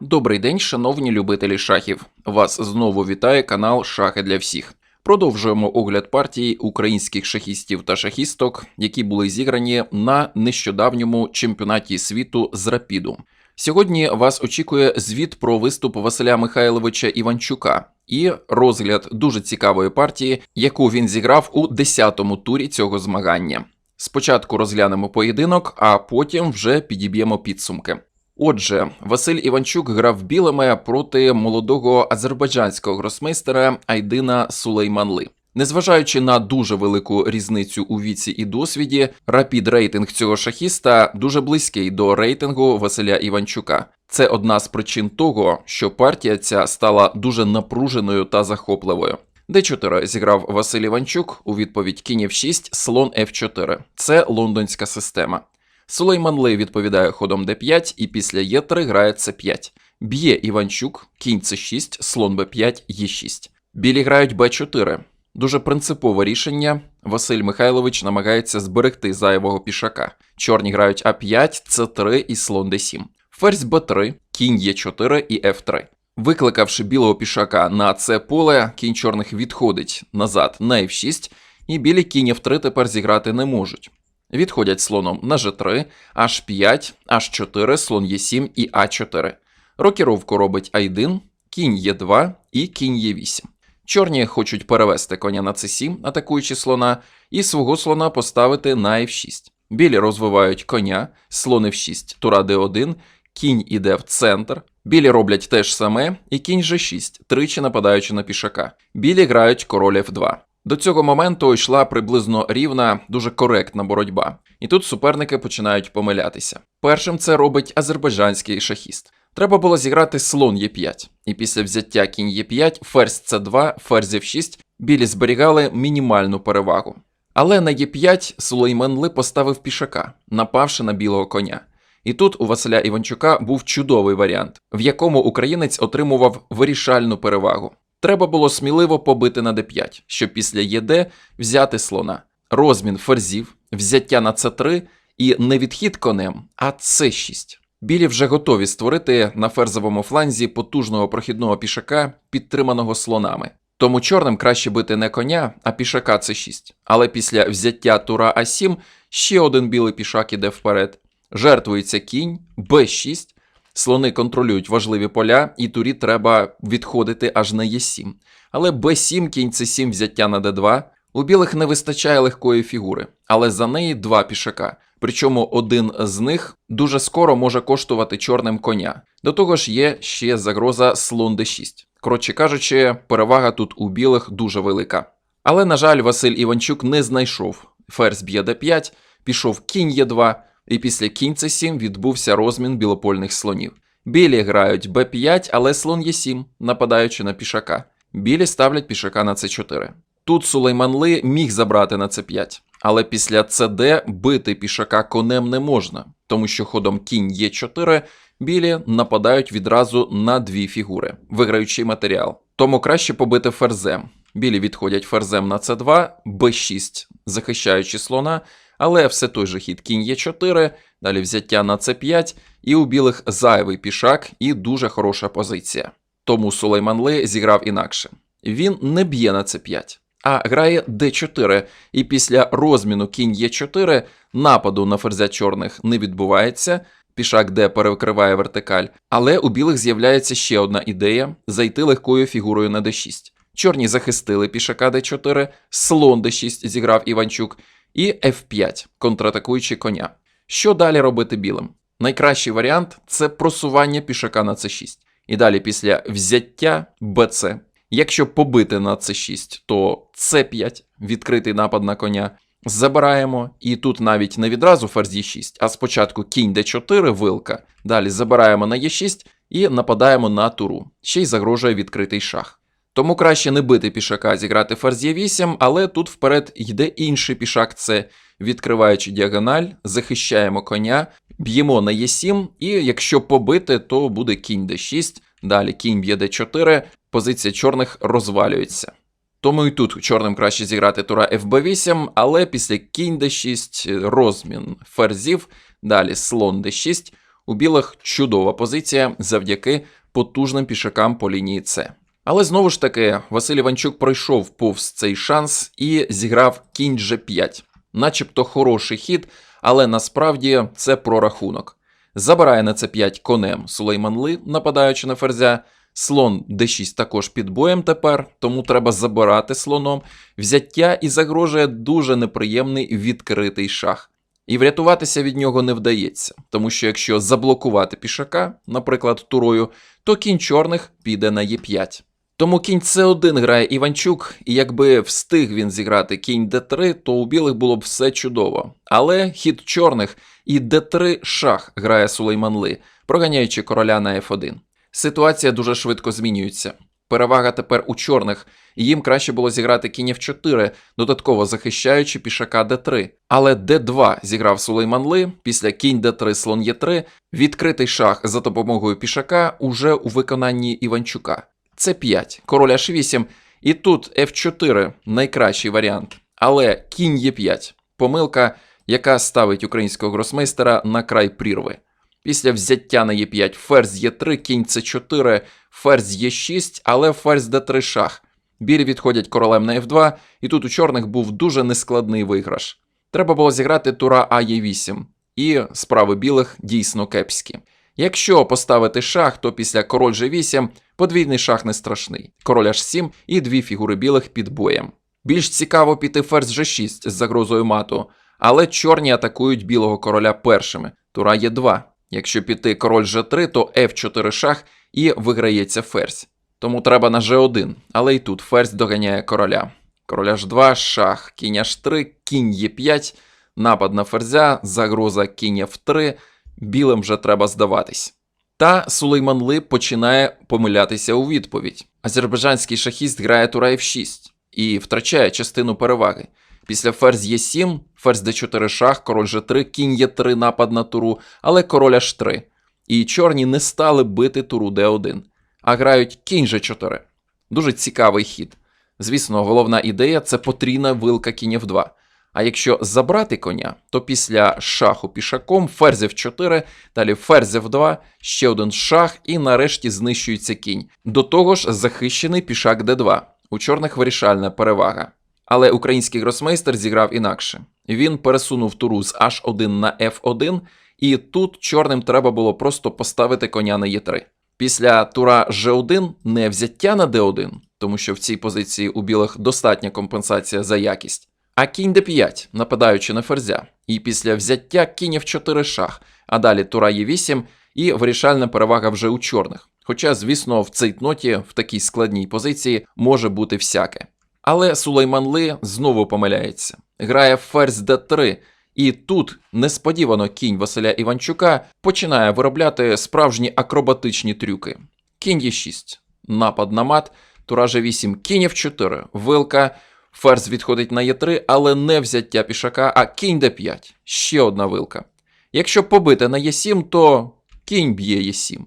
Добрий день, шановні любителі шахів. Вас знову вітає канал Шахи для всіх. Продовжуємо огляд партії українських шахістів та шахісток, які були зіграні на нещодавньому чемпіонаті світу з рапіду. Сьогодні вас очікує звіт про виступ Василя Михайловича Іванчука і розгляд дуже цікавої партії, яку він зіграв у 10-му турі цього змагання. Спочатку розглянемо поєдинок, а потім вже підіб'ємо підсумки. Отже, Василь Іванчук грав білими проти молодого азербайджанського гросмейстера Айдина Сулейманли. Незважаючи на дуже велику різницю у віці і досвіді, рапід рейтинг цього шахіста дуже близький до рейтингу Василя Іванчука. Це одна з причин того, що партія ця стала дуже напруженою та захопливою. Д4 зіграв Василь Іванчук у відповідь кінь F6, слон F4. Це лондонська система. Сулейман Лей відповідає ходом d5 і після Е3 грає c5. Б'є Іванчук, кінь c6, слон b5, Е6. Білі грають b4. Дуже принципове рішення. Василь Михайлович намагається зберегти зайвого пішака. Чорні грають А5, С3 і слон d7. Ферзь Б3, кінь Е4 і Ф3. Викликавши білого пішака на це поле, кінь чорних відходить назад на F6, і білі кінь F3 тепер зіграти не можуть. Відходять слоном на G3, H5, H4, слон Е7 і А4. Рокіровку робить А1, кінь Е2 і кінь Е8. Чорні хочуть перевести коня на С7, атакуючи слона, і свого слона поставити на F6. Білі розвивають коня, слон F6, тура D1, кінь іде в центр. Білі роблять те ж саме, і кінь G6, тричі нападаючи на пішака. Білі грають король F2. До цього моменту йшла приблизно рівна, дуже коректна боротьба. І тут суперники починають помилятися. Першим це робить азербайджанський шахіст. Треба було зіграти слон Е5, і після взяття кінь Е5, ферзь С2, ферзь F6 білі зберігали мінімальну перевагу. Але на Е5 Сулейман поставив пішака, напавши на білого коня. І тут у Василя Іванчука був чудовий варіант, в якому українець отримував вирішальну перевагу. Треба було сміливо побити на d5, щоб після ЄД взяти слона. Розмін ферзів, взяття на С3 і не відхід конем, а С6. Білі вже готові створити на ферзовому фланзі потужного прохідного пішака, підтриманого слонами. Тому чорним краще бити не коня, а пішака С6. Але після взяття тура А7 ще один білий пішак іде вперед. Жертвується кінь, Б6. Слони контролюють важливі поля, і турі треба відходити аж на Е7. Але Б7, кінь С7, взяття на Д2. У білих не вистачає легкої фігури, але за неї два пішака. Причому один з них дуже скоро може коштувати чорним коня. До того ж, є ще загроза слон Д6. Коротше кажучи, перевага тут у білих дуже велика. Але, на жаль, Василь Іванчук не знайшов. Ферзь б'є Д5, пішов кінь Е2, і після кінь С7 відбувся розмін білопольних слонів. Білі грають Б5, але слон Е7, нападаючи на пішака. Білі ставлять пішака на С4. Тут Сулейманли міг забрати на С5, але після ЦД бити пішака конем не можна, тому що ходом кінь Е4 білі нападають відразу на дві фігури, виграючи матеріал. Тому краще побити ферзем. Білі відходять ферзем на С2, Б6, захищаючи слона, але все той же хід кінь Е4, далі взяття на С5, і у білих зайвий пішак і дуже хороша позиція. Тому Сулейманли зіграв інакше. Він не б'є на С5, а грає Д4, і після розміну кінь Е4 нападу на ферзя чорних не відбувається. Пішак Д перекриває вертикаль, але у білих з'являється ще одна ідея зайти легкою фігурою на d6. Чорні захистили пішака d4, слон d6 зіграв Іванчук, і F5, контратакуючи коня. Що далі робити білим? Найкращий варіант це просування пішака на c6. І далі після взяття BC. Якщо побити на c6, то c5, відкритий напад на коня. Забираємо, і тут навіть не відразу ферзь Е6, а спочатку кінь d4, вилка. Далі забираємо на Е6 і нападаємо на туру. Ще й загрожує відкритий шах. Тому краще не бити пішака, зіграти ферзь Е8, але тут вперед йде інший пішак, це відкриваючи діагональ, захищаємо коня, б'ємо на Е7, і якщо побити, то буде кінь d6, далі кінь б'є d4, позиція чорних розвалюється. Тому і тут чорним краще зіграти тура FB8, але після кінь d6, розмін ферзів, далі слон d6, У білих чудова позиція завдяки потужним пішакам по лінії С. Але знову ж таки, Василь Іванчук пройшов повз цей шанс і зіграв кінь G5. Начебто хороший хід, але насправді це прорахунок. Забирає на c5 конем Сулейманли, нападаючи на ферзя. Слон d6 також під боєм тепер, тому треба забирати слоном. Взяття і загрожує дуже неприємний відкритий шах. І врятуватися від нього не вдається, тому що якщо заблокувати пішака, наприклад, турою, то кінь чорних піде на Е5. Тому кінь С1 грає Іванчук, і якби встиг він зіграти кінь Д3, то у білих було б все чудово. Але хід чорних і Д3 шах грає Сулейманли, проганяючи короля на F1. Ситуація дуже швидко змінюється. Перевага тепер у чорних, і їм краще було зіграти кінь F4, додатково захищаючи пішака d3. Але d2 зіграв Сулейманли, після кінь d3 слон Е3, відкритий шах за допомогою пішака уже у виконанні Іванчука. С5, король H8, і тут F4 найкращий варіант. Але кінь Е5 помилка, яка ставить українського гросмейстера на край прірви. Після взяття на Е5 ферзь Е3, кінь С4, ферзь Е6, але ферзь Д3 шах. Білі відходять королем на F2, і тут у чорних був дуже нескладний виграш. Треба було зіграти тура А Е8, і справи білих дійсно кепські. Якщо поставити шах, то після король G8 подвійний шах не страшний. Король H7 і дві фігури білих під боєм. Більш цікаво піти ферзь G6 з загрозою мату, але чорні атакують білого короля першими. Тура Е2. Якщо піти король G3, то F4 шах і виграється ферзь. Тому треба на G1, але і тут ферзь доганяє короля. Король H2, шах, кінь H3, кінь Е5, напад на ферзя, загроза кінь F3, білим вже треба здаватись. Та Сулейманли починає помилятися у відповідь. Азербайджанський шахіст грає тура F6 і втрачає частину переваги. Після ферзь Е7, ферзь d4 шах, король G3, кінь Е3 напад на туру, але король H3. І чорні не стали бити туру d1, а грають кінь G4. Дуже цікавий хід. Звісно, головна ідея це потрійна вилка кінь F2. А якщо забрати коня, то після шаху пішаком ферзь F4, далі ферзь F2, ще один шах і нарешті знищується кінь. До того ж захищений пішак d2. У чорних вирішальна перевага. Але український гросмейстер зіграв інакше. Він пересунув туру з H1 на F1, і тут чорним треба було просто поставити коня на Е3. Після тура G1 не взяття на D1, тому що в цій позиції у білих достатня компенсація за якість, а кінь D5, нападаючи на ферзя. І після взяття кінь F4 шах, а далі тура Е8 і вирішальна перевага вже у чорних. Хоча, звісно, в цейтноті в такій складній позиції може бути всяке. Але Сулейманли знову помиляється. Грає ферзь d3, і тут несподівано кінь Василя Іванчука починає виробляти справжні акробатичні трюки. Кінь Е6, напад на мат, тура G8, кінь F4, вилка, ферзь відходить на Е3, але не взяття пішака, а кінь d5, ще одна вилка. Якщо побити на Е7, то кінь б'є Е7.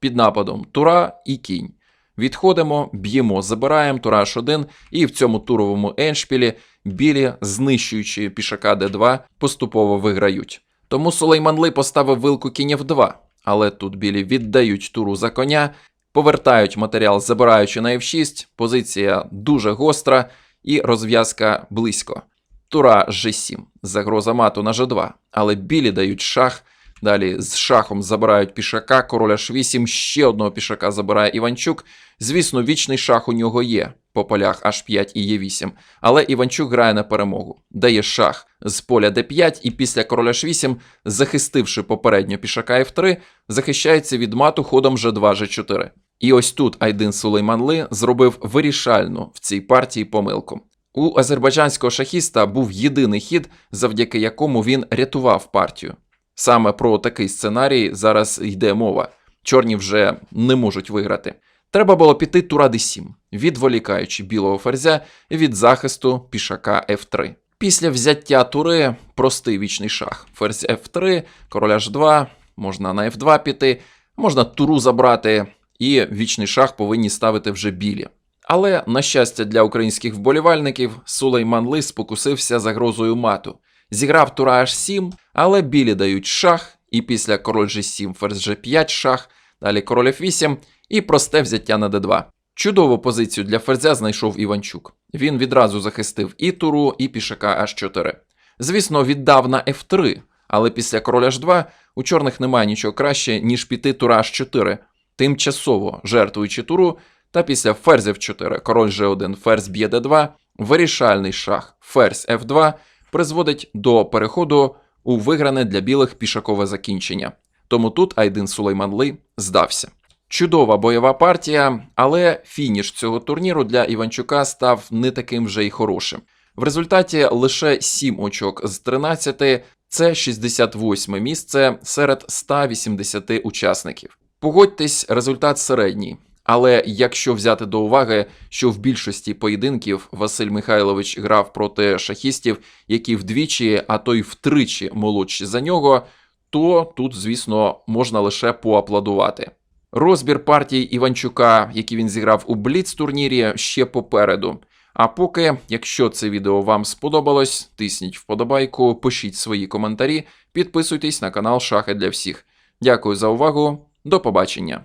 Під нападом тура і кінь. Відходимо, б'ємо, забираємо тура H1, і в цьому туровому еншпілі білі, знищуючи пішака d2, поступово виграють. Тому Сулейманли поставив вилку кінь F2, але тут білі віддають туру за коня, повертають матеріал, забираючи на F6, позиція дуже гостра і розв'язка близько. Тура G7, загроза мату на G2, але білі дають шах. Далі з шахом забирають пішака, король H8, ще одного пішака забирає Іванчук. Звісно, вічний шах у нього є по полях H5 і Е8, але Іванчук грає на перемогу. Дає шах з поля D5 і після короля H8, захистивши попередньо пішака F3, захищається від мату ходом G2, G4. І ось тут Айдин Сулейманли зробив вирішальну в цій партії помилку. У азербайджанського шахіста був єдиний хід, завдяки якому він рятував партію. Саме про такий сценарій зараз йде мова. Чорні вже не можуть виграти. Треба було піти тура d7, відволікаючи білого ферзя від захисту пішака f3. Після взяття тури простий вічний шах. Ферзь f3, король h2, можна на f2 піти, можна туру забрати, і вічний шах повинні ставити вже білі. Але, на щастя, для українських вболівальників Сулейман Ли спокусився загрозою мату. Зіграв тура h7, але білі дають шах, і після король G7, ферзь G5 шах, далі король F8 і просте взяття на D2. Чудову позицію для ферзя знайшов Іванчук. Він відразу захистив і туру, і пішака H4. Звісно, віддав на F3, але після короля H2 у чорних немає нічого краще, ніж піти тура H4, тимчасово жертвуючи туру, та після ферзь F4, король G1, ферзь б'є D2, вирішальний шах, ферзь F2 призводить до переходу у вигране для білих пішакове закінчення. Тому тут Айдин Сулейманли здався. Чудова бойова партія, але фініш цього турніру для Іванчука став не таким вже й хорошим. В результаті лише 7 очок з 13 – це 68 місце серед 180 учасників. Погодьтесь, результат середній. Але якщо взяти до уваги, що в більшості поєдинків Василь Михайлович грав проти шахістів, які вдвічі, а то й втричі молодші за нього, то тут, звісно, можна лише поаплодувати. Розбір партій Іванчука, які він зіграв у Бліц-турнірі, ще попереду. А поки, якщо це відео вам сподобалось, тисніть вподобайку, пишіть свої коментарі, підписуйтесь на канал Шахи для всіх. Дякую за увагу, до побачення.